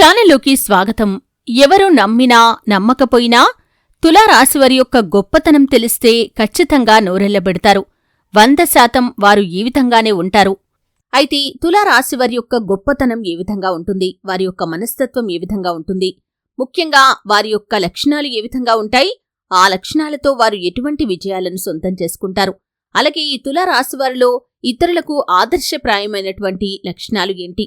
ఛానల్లోకి స్వాగతం. ఎవరు నమ్మినా నమ్మకపోయినా తులారాశివారి యొక్క గొప్పతనం తెలిస్తే ఖచ్చితంగా నోరెళ్ళబెడతారు వంద శాతం వారు ఈ విధంగానే ఉంటారు. అయితే తులారాశివారి యొక్క గొప్పతనం ఏ విధంగా ఉంటుంది? వారి యొక్క మనస్తత్వం ఏ విధంగా ఉంటుంది? ముఖ్యంగా వారి యొక్క లక్షణాలు ఏ విధంగా ఉంటాయి? ఆ లక్షణాలతో వారు ఎటువంటి విజయాలను సొంతం చేసుకుంటారు? అలాగే ఈ తులారాశివారిలో ఇతరులకు ఆదర్శప్రాయమైనటువంటి లక్షణాలు ఏంటి?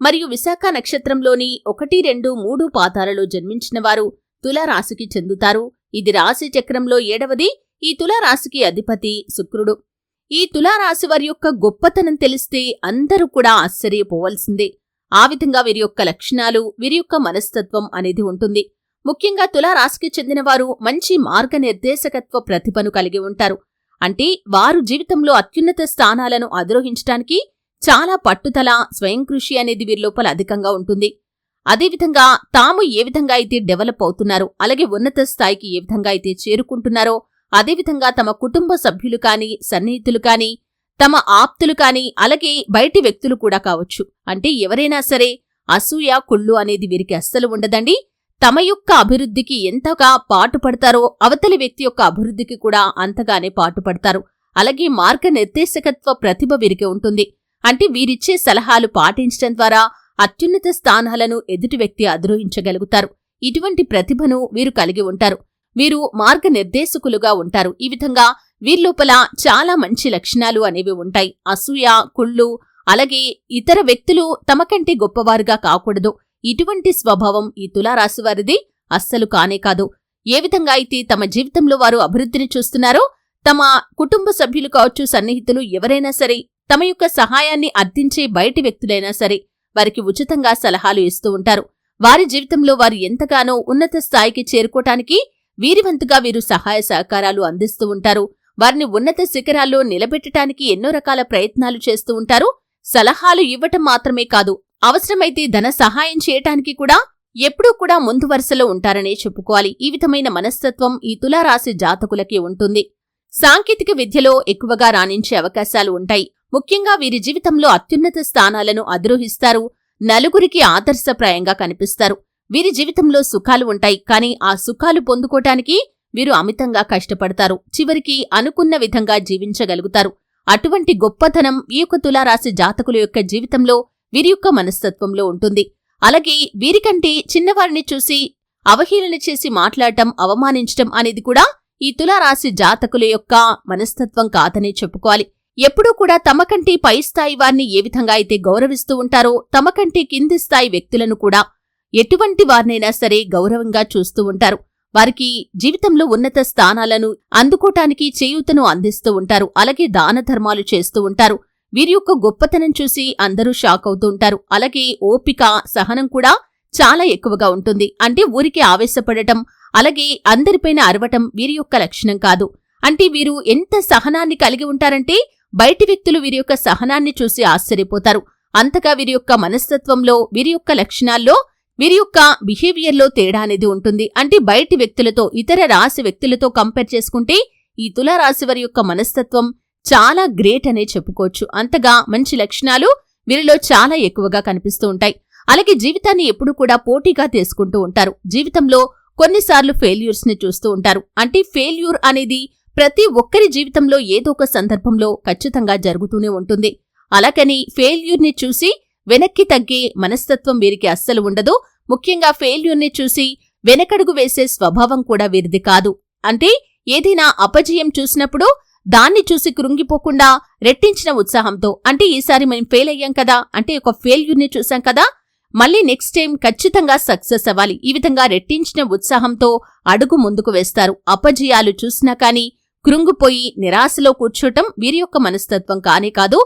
మరియు విశాఖ నక్షత్రంలోని ఒకటి రెండు మూడు పాదాలలో జన్మించిన వారు తులారాశికి చెందుతారు. ఇది రాశి చక్రంలో ఏడవది. ఈ తులారాశికి అధిపతి శుక్రుడు. ఈ తులారాశి వారి యొక్క గొప్పతనం తెలిస్తే అందరూ కూడా ఆశ్చర్యపోవలసిందే. ఆ విధంగా వీరి యొక్క లక్షణాలు వీరి యొక్క మనస్తత్వం అనేది ఉంటుంది. ముఖ్యంగా తులారాశికి చెందినవారు మంచి మార్గనిర్దేశకత్వ ప్రతిభను కలిగి ఉంటారు. అంటే వారు జీవితంలో అత్యున్నత స్థానాలను అధిరోహించటానికి చాలా పట్టుదల స్వయం కృషి అనేది వీరిలోపల అధికంగా ఉంటుంది. అదేవిధంగా తాము ఏ విధంగా అయితే డెవలప్ అవుతున్నారో అలాగే ఉన్నత స్థాయికి ఏ విధంగా అయితే చేరుకుంటున్నారో అదేవిధంగా తమ కుటుంబ సభ్యులు కానీ సన్నిహితులు కానీ తమ ఆప్తులు కానీ అలాగే బయటి వ్యక్తులు కూడా కావచ్చు. అంటే ఎవరైనా సరే అసూయ కుళ్ళు అనేది వీరికి అస్సలు ఉండదండి. తమ యొక్క అభివృద్ధికి ఎంతగా పాటుపడతారో అవతలి వ్యక్తి యొక్క అభివృద్ధికి కూడా అంతగానే పాటుపడతారు అలాగే మార్గనిర్దేశకత్వ ప్రతిభ వీరికి ఉంటుంది. అంటే వీరిచ్చే సలహాలు పాటించడం ద్వారా అత్యున్నత స్థానాలను ఎదుటి వ్యక్తి అధిరోహించగలుగుతారు. ఇటువంటి ప్రతిభను వీరు కలిగి ఉంటారు. వీరు మార్గనిర్దేశకులుగా ఉంటారు. ఈ విధంగా వీరిలోపల చాలా మంచి లక్షణాలు అనేవి ఉంటాయి. అసూయ కుళ్ళు అలాగే ఇతర వ్యక్తులు తమకంటే గొప్పవారుగా కాకూడదు. ఇటువంటి స్వభావం ఈ తులారాశివారిది అస్సలు కానే కాదు. ఏ విధంగా అయితే తమ జీవితంలో వారు అభివృద్ధిని చూస్తున్నారో తమ కుటుంబ సభ్యులు కావచ్చు సన్నిహితులు ఎవరైనా సరే తమ యొక్క సహాయాన్ని అర్థించే బయటి వ్యక్తులైనా సరే వారికి ఉచితంగా సలహాలు ఇస్తూ ఉంటారు. వారి జీవితంలో వారు ఎంతగానో ఉన్నత స్థాయికి చేరుకోటానికి వీరివంతుగా వీరు సహాయ సహకారాలు అందిస్తూ ఉంటారు. వారిని ఉన్నత శిఖరాల్లో నిలబెట్టడానికి ఎన్నో రకాల ప్రయత్నాలు చేస్తూ ఉంటారు. సలహాలు ఇవ్వటం మాత్రమే కాదు అవసరమైతే ధన సహాయం చేయటానికి కూడా ఎప్పుడూ కూడా ముందు వరుసలో ఉంటారనే చెప్పుకోవాలి. ఈ విధమైన మనస్తత్వం ఈ తులారాశి జాతకులకి ఉంటుంది. సాంకేతిక విద్యలో ఎక్కువగా రాణించే అవకాశాలు ఉంటాయి. ముఖ్యంగా వీరి జీవితంలో అత్యున్నత స్థానాలను అధిరోహిస్తారు. నలుగురికి ఆదర్శప్రాయంగా కనిపిస్తారు. వీరి జీవితంలో సుఖాలు ఉంటాయి. కానీ ఆ సుఖాలు పొందుకోటానికి వీరు అమితంగా కష్టపడతారు. చివరికి అనుకున్న విధంగా జీవించగలుగుతారు. అటువంటి గొప్పతనం ఈ యొక్క తులారాశి జాతకుల యొక్క జీవితంలో వీరి యొక్క మనస్తత్వంలో ఉంటుంది. అలాగే వీరికంటే చిన్నవారిని చూసి అవహేళన చేసి మాట్లాడటం అవమానించటం అనేది కూడా ఈ తులారాశి జాతకుల యొక్క మనస్తత్వం కాదనే చెప్పుకోవాలి. ఎప్పుడూ కూడా తమకంటే పై స్థాయి వారిని ఏ విధంగా అయితే గౌరవిస్తూ ఉంటారో తమకంటే కింది స్థాయి వ్యక్తులను కూడా ఎటువంటి వారినైనా సరే గౌరవంగా చూస్తూ ఉంటారు. వారికి జీవితంలో ఉన్నత స్థానాలను అందుకోటానికి చేయూతను అందిస్తూ ఉంటారు. అలాగే దాన ధర్మాలు చేస్తూ ఉంటారు. వీరి యొక్క గొప్పతనం చూసి అందరూ షాక్ అవుతూ ఉంటారు. అలాగే ఓపిక సహనం కూడా చాలా ఎక్కువగా ఉంటుంది. అంటే ఊరికి ఆవేశపడటం అలాగే అందరిపైన అరవటం వీరి యొక్క లక్షణం కాదు. అంటే వీరు ఎంత సహనాన్ని కలిగి ఉంటారంటే బయటి వ్యక్తులు వీరి యొక్క సహనాన్ని చూసి ఆశ్చర్యపోతారు. అంతగా వీరి యొక్క మనస్తత్వంలో వీరి యొక్క లక్షణాల్లో వీరి యొక్క బిహేవియర్లో తేడా అనేది ఉంటుంది. అంటే బయటి వ్యక్తులతో ఇతర రాశి వ్యక్తులతో కంపేర్ చేసుకుంటే ఈ తులారాశి వారి యొక్క మనస్తత్వం చాలా గ్రేట్ అనే చెప్పుకోవచ్చు. అంతగా మంచి లక్షణాలు వీరిలో చాలా ఎక్కువగా కనిపిస్తూ ఉంటాయి. అలాగే జీవితాన్ని ఎప్పుడూ కూడా పోటీగా తీసుకుంటూ ఉంటారు. జీవితంలో కొన్నిసార్లు ఫెయిల్యూర్స్ని చూస్తూ ఉంటారు. అంటే ఫెయిల్యూర్ అనేది ప్రతి ఒక్కరి జీవితంలో ఏదో ఒక సందర్భంలో ఖచ్చితంగా జరుగుతూనే ఉంటుంది. అలాకని ఫెయిల్యూర్ని చూసి వెనక్కి తగ్గే మనస్తత్వం వీరికి అస్సలు ఉండదు. ముఖ్యంగా ఫెయిల్యూర్ని చూసి వెనకడుగు వేసే స్వభావం కూడా వీరిది కాదు. అంటే ఏదైనా అపజయం చూసినప్పుడు దాన్ని చూసి కృంగిపోకుండా రెట్టించిన ఉత్సాహంతో అంటే ఈసారి మనం ఫెయిల్ అయ్యాం కదా అంటే ఒక ఫెయిల్యూర్ని చూసాం కదా మళ్ళీ నెక్స్ట్ టైం ఖచ్చితంగా సక్సెస్ అవ్వాలి. ఈ విధంగా రెట్టించిన ఉత్సాహంతో అడుగు ముందుకు వేస్తారు. అపజయాలు చూసినా కానీ కృంగిపోయి నిరాశలో కూర్చోటం వీరి యొక్క మనస్తత్వం కానే కాదు.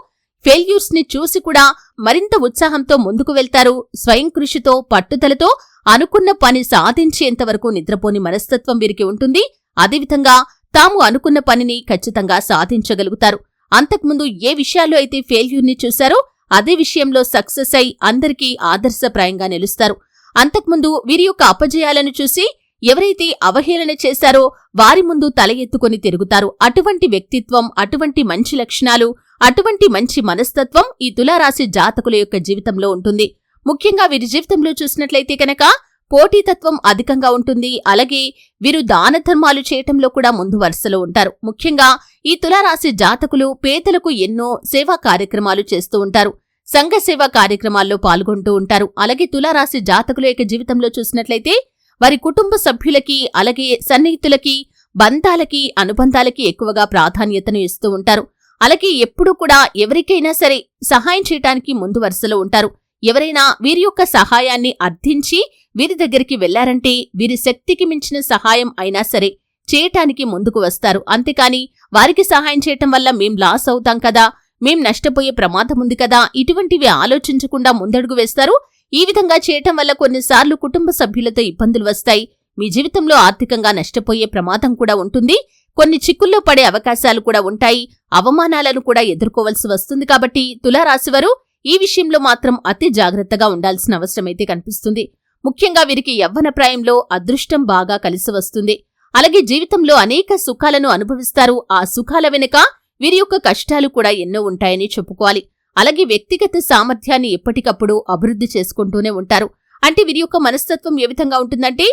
ఫెయిల్యూర్స్ని చూసి కూడా మరింత ఉత్సాహంతో ముందుకు వెళ్తారు. స్వయం కృషితో పట్టుదలతో అనుకున్న పని సాధించేంతవరకు నిద్రపోని మనస్తత్వం వీరికి ఉంటుంది. అదేవిధంగా తాము అనుకున్న పనిని ఖచ్చితంగా సాధించగలుగుతారు. అంతకుముందు ఏ విషయాల్లో అయితే ఫెయిల్యూర్ని చూశారో అదే విషయంలో సక్సెస్ అయి అందరికీ ఆదర్శప్రాయంగా నిలుస్తారు. అంతకుముందు వీరి యొక్క అపజయాలను చూసి ఎవరైతే అవహేళన చేశారో వారి ముందు తల ఎత్తుకొని తిరుగుతారు. అటువంటి వ్యక్తిత్వం అటువంటి మంచి లక్షణాలు అటువంటి మంచి మనస్తత్వం ఈ తులారాశి జాతకుల యొక్క జీవితంలో ఉంటుంది. ముఖ్యంగా వీరి జీవితంలో చూసినట్లయితే కనుక పోటీతత్వం అధికంగా ఉంటుంది. అలాగే వీరు దాన ధర్మాలు చేయటంలో కూడా ముందు వరుసలో ఉంటారు. ముఖ్యంగా ఈ తులారాశి జాతకులు పేదలకు ఎన్నో సేవా కార్యక్రమాలు చేస్తూ ఉంటారు. సంఘ సేవా కార్యక్రమాల్లో పాల్గొంటూ ఉంటారు. అలాగే తులారాశి జాతకుల యొక్క జీవితంలో చూసినట్లయితే వారి కుటుంబ సభ్యులకి అలాగే సన్నిహితులకి బంధాలకి అనుబంధాలకి ఎక్కువగా ప్రాధాన్యతను ఇస్తూ ఉంటారు. అలాగే ఎప్పుడూ కూడా ఎవరికైనా సరే సహాయం చేయటానికి ముందు వరుసలో ఉంటారు. ఎవరైనా వీరి యొక్క సహాయాన్ని అర్థించి వీరి దగ్గరికి వెళ్ళారంటే వీరి శక్తికి మించిన సహాయం అయినా సరే చేయటానికి ముందుకు వస్తారు. అంతేకాని వారికి సహాయం చేయటం వల్ల మేం లాస్ అవుతాం కదా మేం నష్టపోయే ప్రమాదం ఉంది కదా ఇటువంటివి ఆలోచించకుండా ముందడుగు వేస్తారు. ఈ విధంగా చేయటం వల్ల కొన్నిసార్లు కుటుంబ సభ్యులతో ఇబ్బందులు వస్తాయి. మీ జీవితంలో ఆర్థికంగా నష్టపోయే ప్రమాదం కూడా ఉంటుంది. కొన్ని చిక్కుల్లో పడే అవకాశాలు కూడా ఉంటాయి. అవమానాలను కూడా ఎదుర్కోవలసి వస్తుంది కాబట్టి తులారాశివారు ఈ విషయంలో మాత్రం అతి జాగ్రత్తగా ఉండాల్సిన అవసరమైతే కనిపిస్తుంది. ముఖ్యంగా వీరికి యవ్వన ప్రాయంలో అదృష్టం బాగా కలిసి వస్తుంది. అలాగే జీవితంలో అనేక సుఖాలను అనుభవిస్తారు. ఆ సుఖాల వెనుక వీరి యొక్క కష్టాలు కూడా ఎన్నో ఉంటాయని చెప్పుకోవాలి. అలాగే వ్యక్తిగత సామర్థ్యాన్ని ఎప్పటికప్పుడు అభివృద్ధి చేసుకుంటూనే ఉంటారు. అంటే వీరి యొక్క మనస్తత్వం ఏ విధంగా ఉంటుందంటే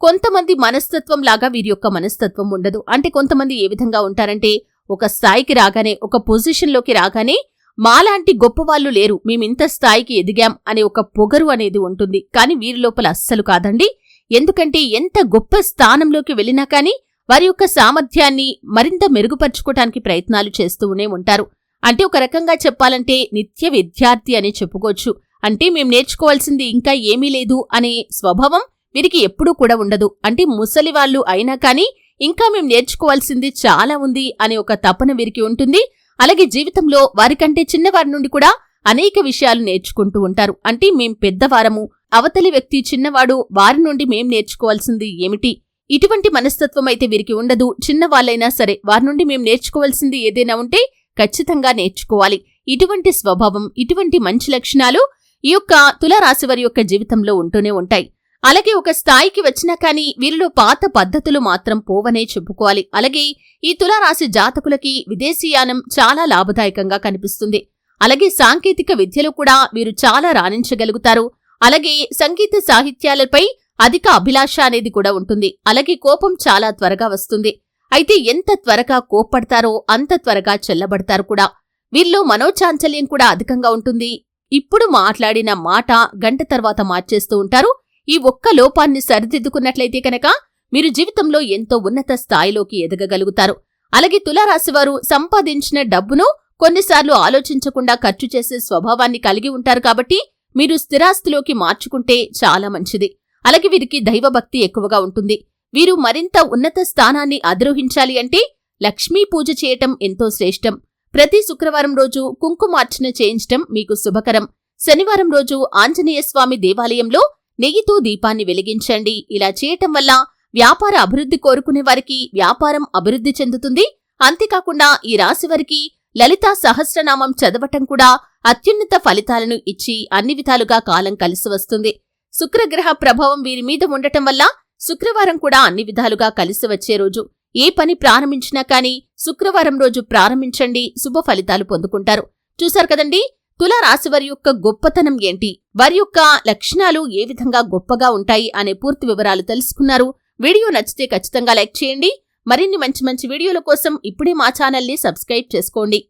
కొంతమంది మనస్తత్వం లాగా వీరి యొక్క మనస్తత్వం ఉండదు. అంటే కొంతమంది ఏ విధంగా ఉంటారంటే ఒక స్థాయికి రాగానే ఒక పొజిషన్లోకి రాగానే మాలాంటి గొప్పవాళ్ళు లేరు మేమింత స్థాయికి ఎదిగాం అనే ఒక పొగరు అనేది ఉంటుంది. కానీ వీరి లోపల అస్సలు కాదండి. ఎందుకంటే ఎంత గొప్ప స్థానంలోకి వెళ్ళినా కానీ వారి యొక్క సామర్థ్యాన్ని మరింత మెరుగుపరుచుకోవటానికి ప్రయత్నాలు చేస్తూనే ఉంటారు. అంటే ఒక రకంగా చెప్పాలంటే నిత్య విద్యార్థి అని చెప్పుకోవచ్చు. అంటే మేం నేర్చుకోవాల్సింది ఇంకా ఏమీ లేదు అనే స్వభావం వీరికి ఎప్పుడూ కూడా ఉండదు. అంటే ముసలి వాళ్ళు అయినా కానీ ఇంకా మేము నేర్చుకోవాల్సింది చాలా ఉంది అనే ఒక తపన వీరికి ఉంటుంది. అలాగే జీవితంలో వారికంటే చిన్నవారి నుండి కూడా అనేక విషయాలు నేర్చుకుంటూ ఉంటారు. అంటే మేం పెద్దవారము అవతలి వ్యక్తి చిన్నవాడు వారి నుండి మేం నేర్చుకోవాల్సింది ఏమిటి? ఇటువంటి మనస్తత్వం అయితే వీరికి ఉండదు. చిన్నవాళ్ళైనా సరే వారి నుండి మేం నేర్చుకోవాల్సింది ఏదైనా ఉంటే ఖచ్చితంగా నేర్చుకోవాలి. ఇటువంటి స్వభావం ఇటువంటి మంచి లక్షణాలు ఈ యొక్క తులారాశి వారి యొక్క జీవితంలో ఉంటూనే ఉంటాయి. అలాగే ఒక స్థాయికి వచ్చినా కానీ వీరిలో పాత పద్ధతులు మాత్రం పోవనే చెప్పుకోవాలి. అలాగే ఈ తులారాశి జాతకులకి విదేశీయానం చాలా లాభదాయకంగా కనిపిస్తుంది. అలాగే సాంకేతిక విద్యలో కూడా వీరు చాలా రాణించగలుగుతారు. అలాగే సంగీత సాహిత్యాలపై అధిక అభిలాష అనేది కూడా ఉంటుంది. అలాగే కోపం చాలా త్వరగా వస్తుంది. అయితే ఎంత త్వరగా కోప్పడతారో అంత త్వరగా చెల్లబడతారు కూడా. వీరిలో మనోచాంచల్యం కూడా అధికంగా ఉంటుంది. ఇప్పుడు మాట్లాడిన మాట గంట తర్వాత మార్చేస్తూ ఉంటారు. ఈ ఒక్క లోపాన్ని సరిదిద్దుకున్నట్లయితే కనుక మీరు జీవితంలో ఎంతో ఉన్నత స్థాయిలోకి ఎదగగలుగుతారు. అలాగే తులారాశివారు సంపాదించిన డబ్బును కొన్నిసార్లు ఆలోచించకుండా ఖర్చు చేసే స్వభావాన్ని కలిగి ఉంటారు కాబట్టి మీరు స్థిరాస్తిలోకి మార్చుకుంటే చాలా మంచిది. అలాగే వీరికి దైవభక్తి ఎక్కువగా ఉంటుంది. వీరు మరింత ఉన్నత స్థానాన్ని అధిరోహించాలి అంటే లక్ష్మీ పూజ చేయటం ఎంతో శ్రేష్టం. ప్రతి శుక్రవారం రోజు కుంకుమార్చన చేయించటం మీకు శుభకరం. శనివారం రోజు ఆంజనేయ స్వామి దేవాలయంలో నెయ్యితో దీపాన్ని వెలిగించండి. ఇలా చేయటం వల్ల వ్యాపార అభివృద్ధి కోరుకునే వారికి వ్యాపారం అభివృద్ధి చెందుతుంది. అంతేకాకుండా ఈ రాశి వారికి లలితా సహస్రనామం చదవటం కూడా అత్యున్నత ఫలితాలను ఇచ్చి అన్ని విధాలుగా కాలం కలిసి వస్తుంది. శుక్రగ్రహ ప్రభావం వీరి మీద ఉండటం వల్ల శుక్రవారం కూడా అన్ని విధాలుగా కలిసి వచ్చే రోజు. ఏ పని ప్రారంభించినా కానీ శుక్రవారం రోజు ప్రారంభించండి. శుభ ఫలితాలు పొందుకుంటారు. చూశారు కదండి? తులారాశి వారి యొక్క గొప్పతనం ఏంటి? వారి యొక్క లక్షణాలు ఏ విధంగా గొప్పగా ఉంటాయి అనే పూర్తి వివరాలు తెలుసుకున్నారు. వీడియో నచ్చితే ఖచ్చితంగా లైక్ చేయండి. మరిన్ని మంచి మంచి వీడియోల కోసం ఇప్పుడే మా ఛానల్ని సబ్స్క్రైబ్ చేసుకోండి.